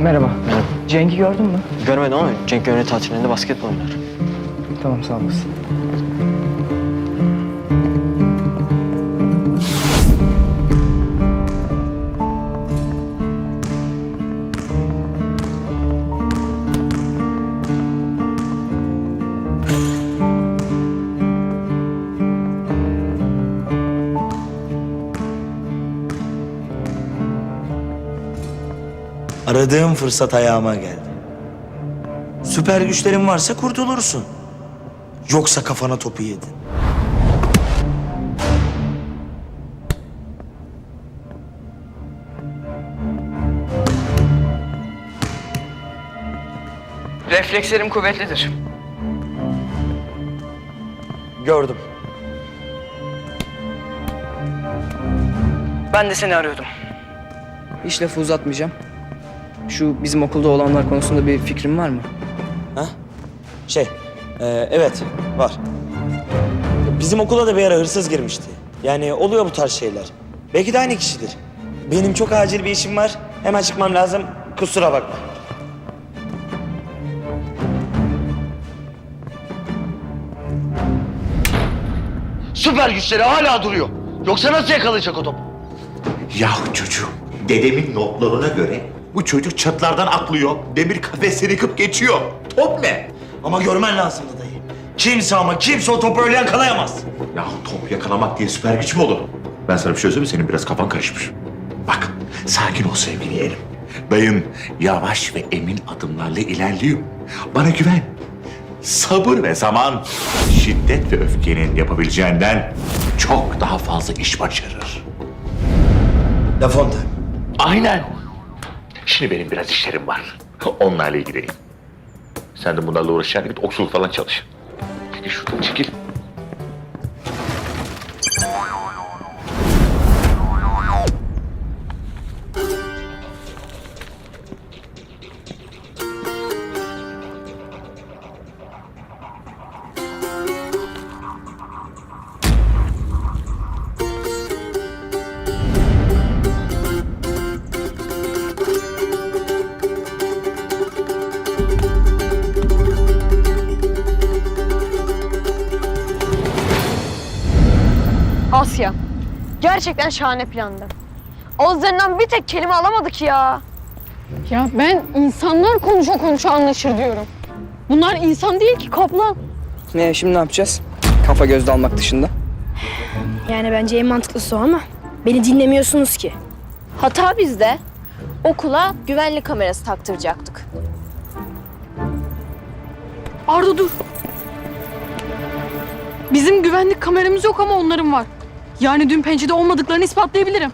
Merhaba. Merhaba. Cenk'i gördün mü? Görmedim ama Cenk öğle tatilinde basketbol oynar. Tamam sağ olasın. Aradığım fırsat ayağıma geldi. Süper güçlerin varsa kurtulursun. Yoksa kafana topu yedin. Reflekslerim kuvvetlidir. Gördüm. Ben de seni arıyordum. Hiç lafı uzatmayacağım. Şu bizim okulda olanlar konusunda bir fikrin var mı? Ha? Şey, e, evet var. Bizim okula da bir ara hırsız girmişti. Yani oluyor bu tarz şeyler. Belki de aynı kişidir. Benim çok acil bir işim var. Hemen çıkmam lazım. Kusura bakma. Süper güçleri hala duruyor. Yoksa nasıl yakalayacak o topu? Yahu çocuğum, dedemin notlarına göre bu çocuk çatılardan atlıyor, demir kafesleri yıkıp geçiyor. Top ne? Ama görmen lazımdı dayı. Kimse ama kimse o topu öyle yakalayamaz. Yahu top yakalamak diye süper güç mü olur? Ben sana bir şey söyleyeyim mi? Senin biraz kafan karışmış. Bak, sakin ol sevgili yeğenim. Dayın yavaş ve emin adımlarla ilerliyor. Bana güven. Sabır ve zaman şiddet ve öfkenin yapabileceğinden çok daha fazla iş başarır. La Fontaine. Aynen. Şimdi benim biraz işlerim var. Onlarla ilgileyim. Sen de bunlarla uğraşacaksın. Git okçuluk falan çalış. Peki şuradan çekil. Asya. Gerçekten şahane plandı. Ağızlarından bir tek kelime alamadık ya. Ya ben insanlar konuşa konuşa anlaşır diyorum. Bunlar insan değil ki kaplan. Ne şimdi ne yapacağız? Kafa gözde almak dışında. Yani bence en mantıklısı o ama beni dinlemiyorsunuz ki. Hata bizde. Okula güvenlik kamerası taktıracaktık. Arda dur. Bizim güvenlik kameramız yok ama onların var. Yani dün pençede olmadıklarını ispatlayabilirim.